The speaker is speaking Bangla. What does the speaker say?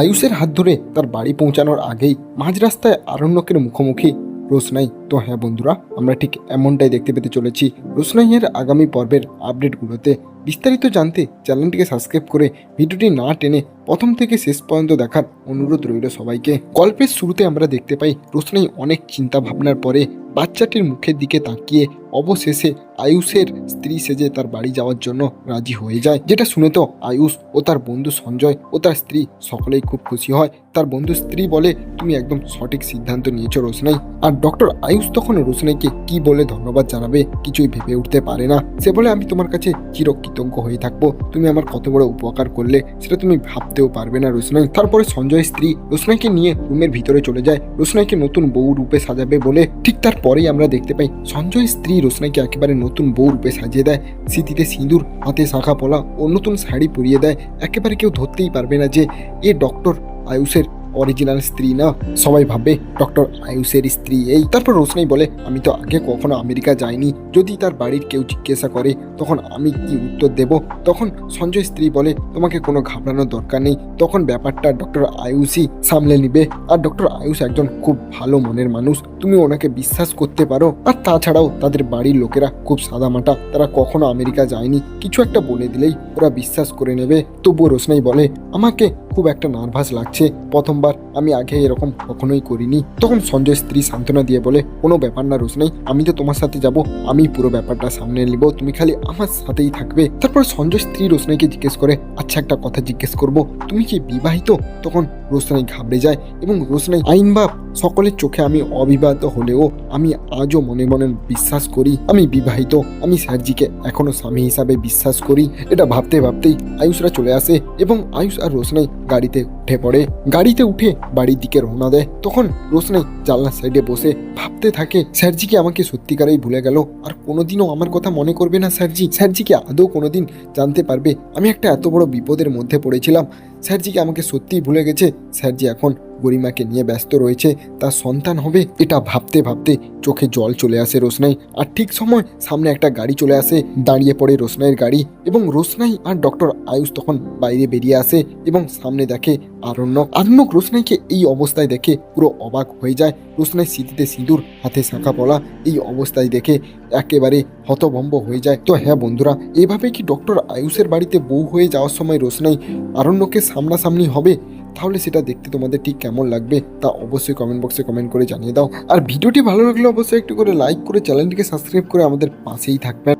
আয়ুষের হাত ধরে তার বাড়ি পৌঁছানোর আগেই মাঝ রাস্তায় আরণ্যকের মুখোমুখি রোশনাই। তো হ্যাঁ বন্ধুরা, আমরা ঠিক এমনটাই দেখতে পেতে চলেছি রোশনাইয়ের আগামী পর্বের আপডেটগুলোতে। বিস্তারিত জানতে চ্যানেলটিকে সাবস্ক্রাইব করে ভিডিওটি না টেনে প্রথম থেকে শেষ পর্যন্ত দেখার অনুরোধ রইল সবাইকে। গল্পের শুরুতে আমরা দেখতে পাই রোশনাই অনেক চিন্তা ভাবনার পরে বাচ্চাটির মুখের দিকে তাকিয়ে অবশেষে আয়ুষের স্ত্রী সেজে তার বাড়ি যাওয়ার জন্য রাজি হয়ে যায়। যেটা শুনে তো আয়ুষ ও তার বন্ধু সঞ্জয় ও তার স্ত্রী সকলেই খুব খুশি হয়। তার বন্ধু স্ত্রী বলে, তুমি একদম সঠিক সিদ্ধান্ত নিয়েছো রোশনাই। আর ডক্টর আয়ুষ তখন রোশনাইকে কি বলে ধন্যবাদ জানাবে কিছুই ভেবে উঠতে পারে না। সে বলে, আমি তোমার কাছে চিরকৃতজ্ঞ হয়ে থাকব। তুমি আমার কত বড় উপকার করলে সেটা তুমি ভাবতেও পারবে না রোশনাই। তারপরে সঞ্জয়ের স্ত্রী রোশনাইকে নিয়ে রুমের ভিতরে চলে যায়। রোশনাইকে নতুন বউ রূপে সাজাবে বলে ঠিক তারপরেই আমরা দেখতে পাই সঞ্জয়ের স্ত্রী রোশনাইকে একেবারে নতুন বউ রূপে সাজিয়ে দেয়। স্মৃতিতে সিঁদুর, হাতে শাখা পলা ও নতুন শাড়ি পরিয়ে দেয়। একেবারে কেউ ধরতেই পারবে না যে এ ডক্টর আয়ুষের অরিজিনাল স্ত্রী না? সবাই ভাববে ডক্টর আয়ুষের স্ত্রী এই। তারপর রোশনাই বলে, আমি তো আগে কখনো আমেরিকা যাইনি। যদি তার বাড়ির কেউ জিজ্ঞাসা করে, তখন আমি কি উত্তর দেব? তখন সঞ্জয় স্ত্রী বলে, তোমাকে কোনো ঘাবড়ানোর দরকার নেই। তখন ব্যাপারটা ডক্টর আয়ুষই সামলে নিবে। আর ডক্টর আয়ুষ একজন খুব ভালো মনের মানুষ। তুমি ওনাকে বিশ্বাস করতে পারো। আর তাছাড়াও তাদের বাড়ির লোকেরা খুব সাদামাটা। তারা কখনো আমেরিকা যায়নি। কিছু একটা বলে দিলেই ওরা বিশ্বাস করে নেবে। তবুও রোশনাই বলে, আমাকে খুব একটা নার্ভাস লাগছে। প্রথমবার আমি আগে এরকম কখনোই করিনি। তখন সঞ্জয় স্ত্রী সান্ত্বনা দিয়ে বলে, কোনো ব্যাপার না রোশনাই, আমি তো তোমার সাথে যাব। আমি পুরো ব্যাপারটা সামনে নিব। তুমি খালি আমার সাথেই থাকবে। তারপর সঞ্জয় স্ত্রী রোশনাইকে জিজ্ঞেস করে আচ্ছা একটা কথা জিজ্ঞেস করব। তুমি কি বিবাহিত? তখন রোশনাই ঘাবড়ে যায় এবং রোশনাই, আইন বাপ সকলের চোখে আমি অবিবাহিত হলেও আমি আজও মনে মনে বিশ্বাস করি, আমি বিবাহিত, আমি স্যারজিকে এখনও স্বামী হিসাবে বিশ্বাস করি। এটা ভাবতে ভাবতেই আয়ুষরা চলে আসে এবং আয়ুষ আর রোশনাই গাড়িতে উঠে পড়ে। গাড়িতে উঠে বাড়ির দিকে রওনা দেয়। তখন রোশনাই জানলার সাইডে বসে ভাবতে থাকে স্যারজিকে আমাকে সত্যিকারেই ভুলে গেল? আর কোনোদিনও আমার কথা মনে করবে না স্যারজি? স্যারজি কি আদৌ কোনোদিন জানতে পারবে? আমি একটা এত বড় বিপদের মধ্যে পড়েছিলাম। স্যারজি কি আমাকে সত্যিই ভুলে গেছে? স্যারজি এখন গরিমাকে নিয়ে ব্যস্ত রয়েছে তার সন্তান হবে এটা ভাবতে ভাবতে চোখে জল চলে আসে রোশনাই। আর ঠিক সময় সামনে একটা গাড়ি চলে আসে, দাঁড়িয়ে পড়ে রোশনাইয়ের গাড়ি এবং রোশনাই আর ডক্টর আয়ুষ তখন বাইরে বেরিয়ে আসে এবং সামনে দেখে আরণ্যক। আরণ্যক রোশনাইকে এই অবস্থায় দেখে পুরো অবাক হয়ে যায়। রোশনাই স্মৃতিতে সিঁদুর, হাতে শাঁখা পলা, এই অবস্থায় দেখে একেবারে হতভম্ব হয়ে যায়। তো হ্যাঁ বন্ধুরা, এভাবে কি ডক্টর আয়ুষের বাড়িতে বউ হয়ে যাওয়ার সময় রোশনাই আরণ্যকে সামনাসামনি হবে? তাহলে সেটা দেখতে তোমাদের ঠিক কেমন লাগবে তা অবশ্যই কমেন্ট বক্সে কমেন্ট করে জানিয়ে দাও। আর ভিডিওটি ভালো লাগলে অবশ্যই একটু করে লাইক করে চ্যানেলটিকে সাবস্ক্রাইব করে আমাদের পাশেই থাকবেন।